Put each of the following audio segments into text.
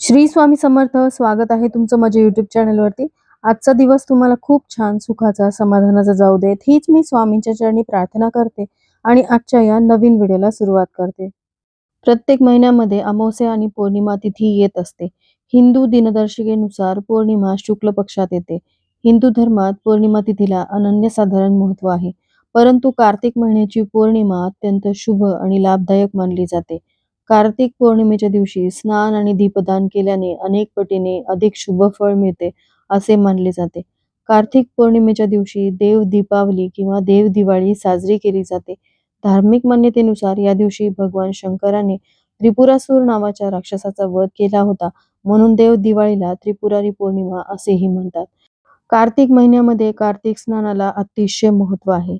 श्री स्वामी समर्थ स्वागत आहे तुमचं माझ्या युट्यूब चॅनलवरती आजचा दिवस तुम्हाला खूप छान सुखाचा समाधानाचा जाऊ देत. हीच मी स्वामींच्या चरणी प्रार्थना करते आणि आजच्या या नवीन व्हिडिओला सुरुवात करते. प्रत्येक महिन्यामध्ये अमावस्या आणि पौर्णिमा तिथी येत असते. हिंदू दिनदर्शिकेनुसार पौर्णिमा शुक्ल पक्षात येते. हिंदू धर्मात पौर्णिमा तिथीला अनन्यसाधारण महत्त्व आहे. परंतु कार्तिक महिन्याची पौर्णिमा अत्यंत शुभ आणि लाभदायक मानली जाते. कार्तिक पौर्णिमेच्या दिवशी स्नान आणि दीपदान केल्याने अनेक पटीने अधिक शुभ फळ मिळते असे मानले जाते. कार्तिक पौर्णिमेच्या दिवशी देव दीपावली किंवा देव दिवाळी साजरी केली जाते. धार्मिक मान्यतेनुसार या दिवशी भगवान शंकराने त्रिपुरासूर नावाच्या राक्षसाचा वध केला होता म्हणून देव दिवाळीला त्रिपुरारी पौर्णिमा असेही म्हणतात. कार्तिक महिन्यामध्ये कार्तिक स्नानाला अतिशय महत्त्व आहे.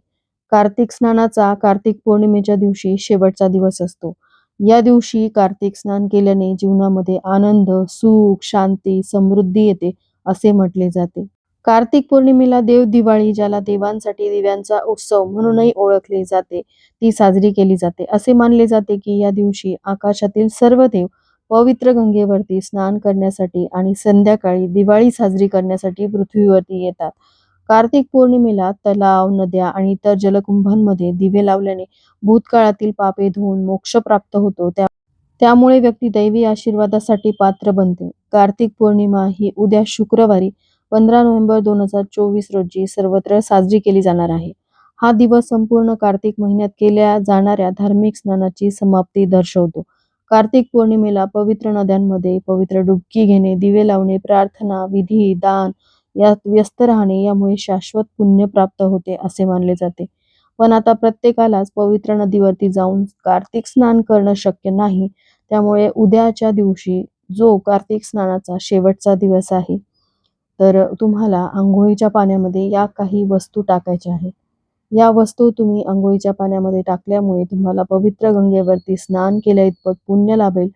कार्तिक स्नानाचा कार्तिक पौर्णिमेच्या दिवशी शेवटचा दिवस असतो. या दिवशी कार्तिक स्नान केल्याने जीवनामध्ये आनंद सुख शांती समृद्धी येते असे म्हटले जाते. कार्तिक पौर्णिमेला देव दिवाळी ज्याला देवांसाठी दिव्यांचा उत्सव म्हणूनही ओळखले जाते ती साजरी केली जाते. असे मानले जाते की या दिवशी आकाशातील सर्व देव पवित्र गंगेवरती स्नान करण्यासाठी आणि संध्याकाळी दिवाळी साजरी करण्यासाठी पृथ्वीवरती येतात. कार्तिक पौर्णिमेला तलाव नद्या आणि इतर जलकुंभांमध्ये दिवे लावल्याने भूतकाळातील पापे धुवून मोक्ष प्राप्त होतो. त्या त्यामुळे व्यक्ती दैवी आशीर्वादासाठी पात्र बनते. कार्तिक पौर्णिमा ही उद्या शुक्रवारी पंधरा नोव्हेंबर दोन हजार चोवीस रोजी सर्वत्र साजरी केली जाणार आहे. हा दिवस संपूर्ण कार्तिक महिन्यात केल्या जाणाऱ्या धार्मिक स्नानाची समाप्ती दर्शवतो. कार्तिक पौर्णिमेला पवित्र नद्यांमध्ये पवित्र डुबकी घेणे दिवे लावणे प्रार्थना विधी दान यात व्यस्त राहणे यामुळे शाश्वत पुण्य प्राप्त होते असे मानले जाते. पण आता प्रत्येकालाच पवित्र नदीवरती जाऊन कार्तिक स्नान करणं शक्य नाही. त्यामुळे उद्याच्या दिवशी जो कार्तिक स्नानाचा शेवटचा दिवस आहे तर तुम्हाला आंघोळीच्या पाण्यामध्ये या काही वस्तू टाकायच्या आहेत. या वस्तू तुम्ही आंघोळीच्या पाण्यामध्ये टाकल्यामुळे तुम्हाला पवित्र गंगेवरती स्नान केल्या इतपत पुण्य लाभेल.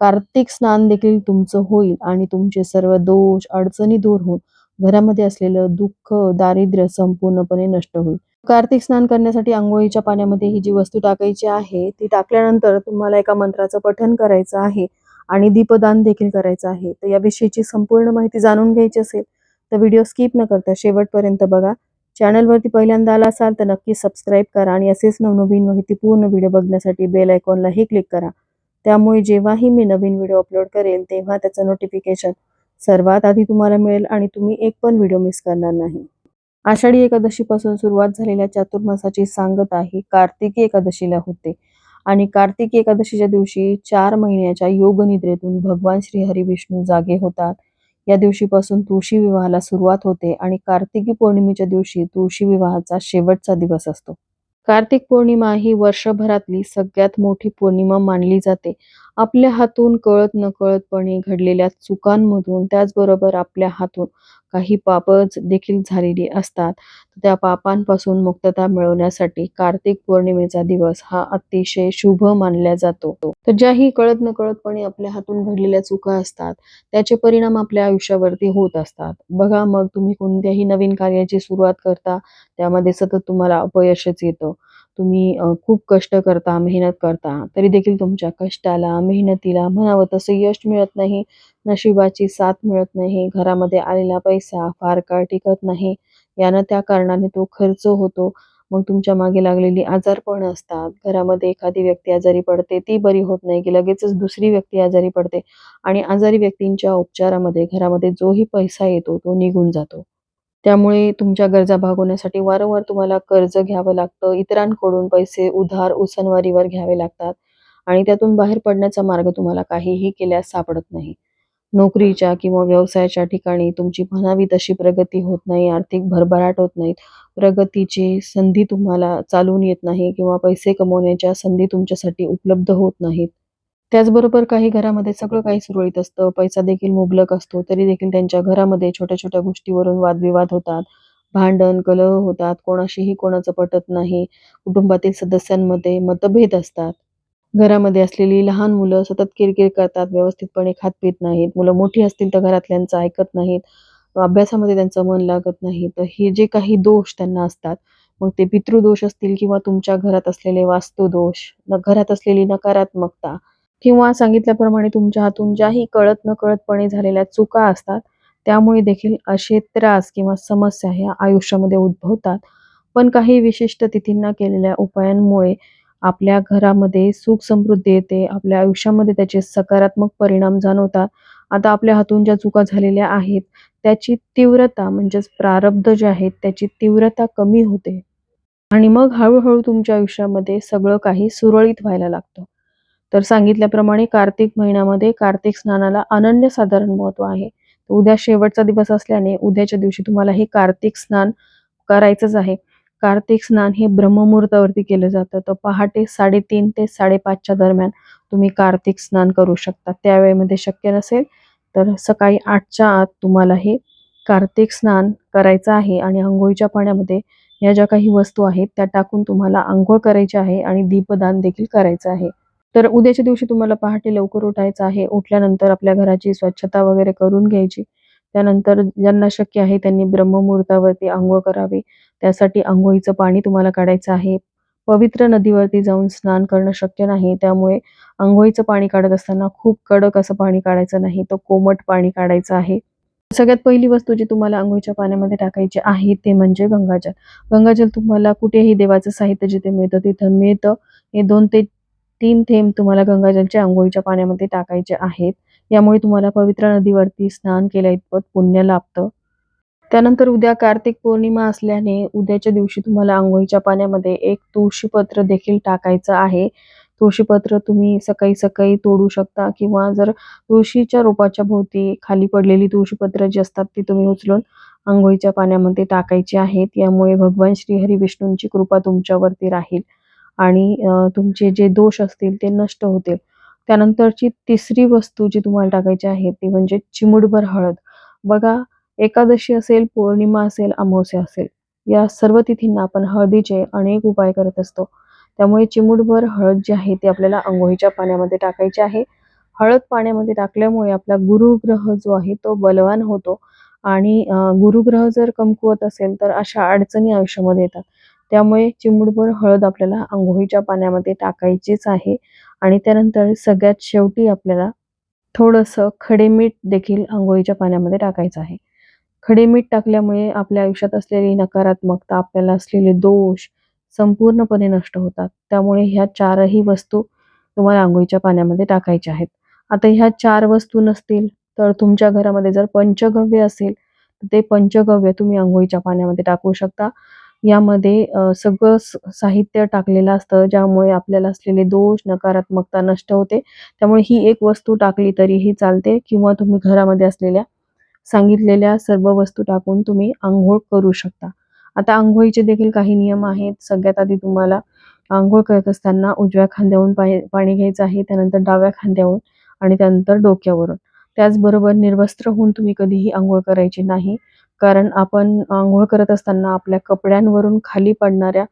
कार्तिक स्नान देखील तुमचं होईल आणि तुमचे सर्व दोष अडचणी दूर होऊन घरामध्ये असलेलं दुःख दारिद्र्य संपूर्णपणे नष्ट होईल. कार्तिक स्नान करण्यासाठी आंघोळीच्या पाण्यामध्ये ही जी वस्तू टाकायची आहे ती टाकल्यानंतर तुम्हाला एका मंत्राचं पठन करायचं आहे आणि दीपदान देखील करायचं आहे. तर याविषयीची संपूर्ण माहिती जाणून घ्यायची असेल तर व्हिडिओ स्किप न करता शेवटपर्यंत बघा. चॅनलवरती पहिल्यांदा आला असाल तर नक्की सबस्क्राईब करा आणि असेच नवनवीन माहिती पूर्ण व्हिडिओ बघण्यासाठी बेल आयकॉनलाही क्लिक करा. त्यामुळे जेव्हाही मी नवीन व्हिडिओ अपलोड करेल तेव्हा त्याचं नोटिफिकेशन सर्वात आधी तुम्हाला मिळेल आणि तुम्ही एक पण व्हिडिओ मिस करणार नाही. आषाढी एकादशीपासून सुरुवात झालेल्या चातुर्मासाची सांगता ही कार्तिकी एकादशीला होते. आणि कार्तिकी एकादशीच्या दिवशी चार महिन्याच्या योगनिद्रेतून भगवान श्रीहरी विष्णू जागे होतात. या दिवशीपासून तुळशी विवाहाला सुरुवात होते आणि कार्तिकी पौर्णिमेच्या दिवशी तुळशी विवाहाचा शेवटचा दिवस असतो. कार्तिक पौर्णिमा ही वर्षभरातली सगळ्यात मोठी पौर्णिमा मानली जाते. आपल्या हातून कळत नकळतपणे घडलेल्या चुकांमधून त्याचबरोबर आपल्या हातून काही पापच देखील झालेली असतात. त्या पापांपासून मुक्तता मिळवण्यासाठी कार्तिक पौर्णिमेचा दिवस हा अतिशय शुभ मानला जातो. तर ज्याही कळत नकळतपणे आपल्या हातून घडलेल्या चुका असतात त्याचे परिणाम आपल्या आयुष्यावरती होत असतात. बघा मग तुम्ही कोणत्याही नवीन कार्याची सुरुवात करता त्यामध्ये सतत तुम्हाला अपयशच येतं. तुम्ही खूप कष्ट करता मेहनत करता तरी देखील तुमच्या कष्टाला मेहनतीला म्हणावं तसं यश मिळत नाही नशिबाची साथ मिळत नाही घरामध्ये आलेला पैसा फार काळ टिकत नाही यानं त्या कारणाने तो खर्च होतो. मग तुमच्या मागे लागलेली आजारपण असतात. घरामध्ये एखादी व्यक्ती आजारी पडते ती बरी होत नाही की लगेचच दुसरी व्यक्ती आजारी पडते. आणि आजारी व्यक्तींच्या उपचारामध्ये घरामध्ये जोही पैसा येतो तो निघून जातो. त्यामुळे तुमच्या गरजा भागवण्यासाठी वारंवार तुम्हाला कर्ज घ्यावं लागतं. इतरांकडून पैसे उधार उसनवारीवर घ्यावे लागतात आणि त्यातून बाहेर पडण्याचा मार्ग तुम्हाला काहीही केल्यास सापडत नाही. नोकरीच्या किंवा व्यवसायाच्या ठिकाणी तुमची म्हणावी तशी प्रगती होत नाही आर्थिक भरभराट होत नाहीत. प्रगतीची संधी तुम्हाला चालून येत नाही किंवा पैसे कमवण्याच्या संधी तुमच्यासाठी उपलब्ध होत नाहीत. त्याचबरोबर काही घरामध्ये सगळं काही सुरळीत असतं. पैसा देखील मुबलक असतो. तरी देखील त्यांच्या घरामध्ये छोट्या छोट्या गोष्टीवरून वादविवाद होतात. भांडण कलह होतात. कोणाशीही कोणाचं पटत नाही. कुटुंबातील सदस्यांमध्ये मतभेद असतात. घरामध्ये असलेली लहान मुलं सतत किरकिर करतात. व्यवस्थितपणे खात पित नाहीत. मुलं मोठी असतील तर घरातल्यांचं ऐकत नाहीत. अभ्यासामध्ये त्यांचं मन लागत नाही. तर हे जे काही दोष त्यांना असतात मग ते पितृदोष असतील किंवा तुमच्या घरात असलेले वास्तुदोष घरात असलेली नकारात्मकता किंवा सांगितल्याप्रमाणे तुमच्या हातून ज्याही कळत न कळतपणे झालेल्या चुका असतात त्यामुळे देखील असे त्रास किंवा समस्या ह्या आयुष्यामध्ये उद्भवतात. पण काही विशिष्ट तिथींना केलेल्या उपायांमुळे आपल्या घरामध्ये सुख समृद्धी येते आपल्या आयुष्यामध्ये त्याचे सकारात्मक परिणाम जाणवतात. आता आपल्या हातून ज्या चुका झालेल्या आहेत त्याची तीव्रता म्हणजेच प्रारब्ध जे आहेत त्याची तीव्रता कमी होते. आणि मग हळूहळू तुमच्या आयुष्यामध्ये सगळं काही सुरळीत व्हायला लागतं. तर सांगितल्याप्रमाणे कार्तिक महिन्यामध्ये कार्तिक स्नानाला अनन्य साधारण महत्त्व आहे. उद्या शेवटचा दिवस असल्याने उद्याच्या दिवशी तुम्हाला हे कार्तिक स्नान करायचंच आहे. कार्तिक स्नान हे ब्रह्ममुहूर्तावरती केलं जातं. तर पहाटे साडेतीन ते साडेपाचच्या दरम्यान तुम्ही कार्तिक स्नान करू शकता. त्यावेळेमध्ये शक्य नसेल तर सकाळी आठच्या आत तुम्हाला हे कार्तिक स्नान करायचं आहे आणि आंघोळीच्या पाण्यामध्ये या ज्या काही वस्तू आहेत त्या टाकून तुम्हाला आंघोळ करायची आहे आणि दीपदान देखील करायचं आहे. तर उद्याच्या दिवशी तुम्हाला पहाटे लवकर उठायचं आहे. उठल्यानंतर आपल्या घराची स्वच्छता वगैरे करून घ्यायची. त्यानंतर ज्यांना शक्य आहे त्यांनी ब्रह्ममुहूर्तावरती आंघोळ करावी. त्यासाठी आंघोळीचं पाणी तुम्हाला काढायचं आहे. पवित्र नदीवरती जाऊन स्नान करणं शक्य नाही. त्यामुळे आंघोळीचं पाणी काढत असताना खूप कडक असं पाणी काढायचं नाही. तर कोमट पाणी काढायचं आहे. सगळ्यात पहिली वस्तू जी तुम्हाला आंघोळीच्या पाण्यामध्ये टाकायची आहे ते म्हणजे गंगाजल. गंगाजल तुम्हाला कुठेही देवाचं साहित्य जिथे मिळतं तिथं मिळतं. हे दोन ते तीन थेंब तुम्हाला गंगाजलच्या आंघोळीच्या पाण्यामध्ये टाकायचे आहेत. यामुळे तुम्हाला पवित्र नदीवरती स्नान केल्या इतपत पुण्य लाभतं. त्यानंतर उद्या कार्तिक पौर्णिमा असल्याने उद्याच्या दिवशी तुम्हाला आंघोळीच्या पाण्यामध्ये एक तुळशीपत्र देखील टाकायचं आहे. तुळशीपत्र तुम्ही सकाळी सकाळी तोडू शकता किंवा जर तुळशीच्या रोपाच्या भोवती खाली पडलेली तुळशीपत्र जी असतात ती तुम्ही उचलून आंघोळीच्या पाण्यामध्ये टाकायची आहेत. यामुळे भगवान श्री हरी विष्णूंची कृपा तुमच्यावरती राहील. आणि तुमचे जे दोष असतील ते नष्ट होतील. त्यानंतरची तिसरी वस्तू जी तुम्हाला टाकायची आहे ती म्हणजे चिमुडभर हळद. बघा एकादशी असेल पौर्णिमा असेल अमावस्या असेल या सर्व तिथींना आपण हळदीचे अनेक उपाय करत असतो. त्यामुळे चिमुडभर हळद जी आहे ती आपल्याला आंघोळीच्या पाण्यामध्ये टाकायची आहे. हळद पाण्यामध्ये टाकल्यामुळे आपला गुरुग्रह जो आहे तो बलवान होतो आणि गुरुग्रह जर कमकुवत असेल तर अशा अडचणी आयुष्यामध्ये येतात. त्यामुळे चिमूटभर हळद आपल्याला आंघोळीच्या पाण्यामध्ये टाकायचीच आहे. आणि त्यानंतर सगळ्यात शेवटी आपल्याला थोडंसं खडे मीठ देखील आंघोळीच्या पाण्यामध्ये टाकायचं आहे. खडे मीठ टाकल्यामुळे आपल्या आयुष्यात असलेली नकारात्मकता आपल्याला असलेले दोष संपूर्णपणे नष्ट होतात. त्यामुळे ह्या चारही वस्तू तुम्हाला आंघोळीच्या पाण्यामध्ये टाकायच्या आहेत. आता ह्या चार वस्तू नसतील तर तुमच्या घरामध्ये जर पंचगव्य असेल तर ते पंचगव्य तुम्ही आंघोळीच्या पाण्यामध्ये टाकू शकता. यामध्ये सगळं साहित्य टाकलेलं असतं ज्यामुळे आपल्याला असलेले दोष नकारात्मकता नष्ट होते. त्यामुळे ही एक वस्तू टाकली तरीही चालते किंवा तुम्ही घरामध्ये असलेल्या सांगितलेल्या सर्व वस्तू टाकून तुम्ही आंघोळ करू शकता. आता आंघोळीचे देखील काही नियम आहेत. सगळ्यात आधी तुम्हाला आंघोळ करत असताना उजव्या खांद्यावरून पाणी घ्यायचं आहे त्यानंतर डाव्या खांद्यावरून आणि त्यानंतर डोक्यावरून. त्याचबरोबर निर्वस्त्र होऊन तुम्ही कधीही आंघोळ करायची नाही. कारण आपण आंघोळ करत असताना आपल्या कपड्यांवरून खाली पडणाऱ्या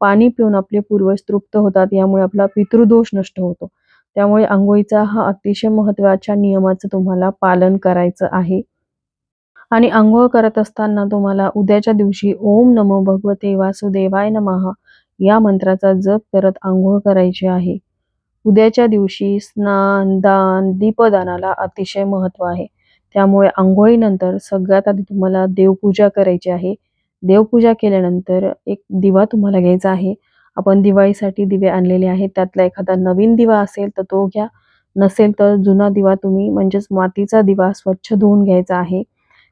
पाणी पिऊन आपले पूर्वज तृप्त होतात यामुळे आपला पितृदोष नष्ट होतो. त्यामुळे आंघोळीचा हा अतिशय महत्त्वाच्या नियमाचं तुम्हाला पालन करायचं आहे. आणि आंघोळ करत असताना तुम्हाला उद्याच्या दिवशी ओम नमो भगवते वासुदेवाय नमः या मंत्राचा जप करत आंघोळ करायची आहे. उद्याच्या दिवशी स्नान दान दीपदानाला अतिशय महत्त्व आहे. त्यामुळे आंघोळीनंतर सगळ्यात आधी तुम्हाला देवपूजा करायची आहे. देवपूजा केल्यानंतर एक दिवा तुम्हाला घ्यायचा आहे. आपण दिवाळीसाठी दिवे आणलेले आहेत. त्यातला एखादा नवीन दिवा असेल तर तो घ्या. नसेल तर जुना दिवा तुम्ही म्हणजेच मातीचा दिवा स्वच्छ धुवून घ्यायचा आहे.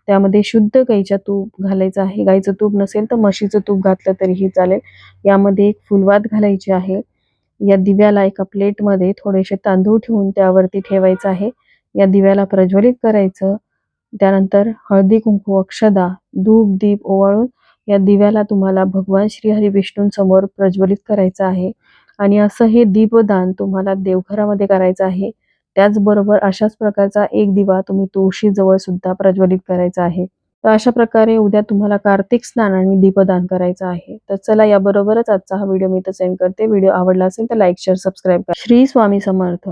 त्यामध्ये शुद्ध गाईच्या तूप घालायचं आहे. गाईचं तूप नसेल तर म्हशीचं तूप घातलं तरीही चालेल. यामध्ये एक फुलवात घालायची आहे. या दिव्याला एका प्लेटमध्ये थोडेसे तांदूळ ठेवून त्यावरती ठेवायचं आहे. या दिव्याला प्रज्वलित करायचं. त्यानंतर हळदी कुंकू अक्षदा धूप दीप ओवाळून या दिव्याला तुम्हाला भगवान श्री हरी विष्णूंसमोर प्रज्वलित करायचं आहे. आणि असं हे दीपदान तुम्हाला देवघरामध्ये करायचं आहे. त्याचबरोबर अशाच प्रकारचा एक दिवा तुम्ही तुळशी जवळ सुद्धा प्रज्वलित करायचा आहे. तर अशा प्रकारे उद्या तुम्हाला कार्तिक स्नान आणि दीपदान करायचं आहे. तर चला याबरोबरच आजचा हा व्हिडिओ मी तर सेंड करते. व्हिडिओ आवडला असेल तर लाईक शेअर सबस्क्राईब करा. श्री स्वामी समर्थ.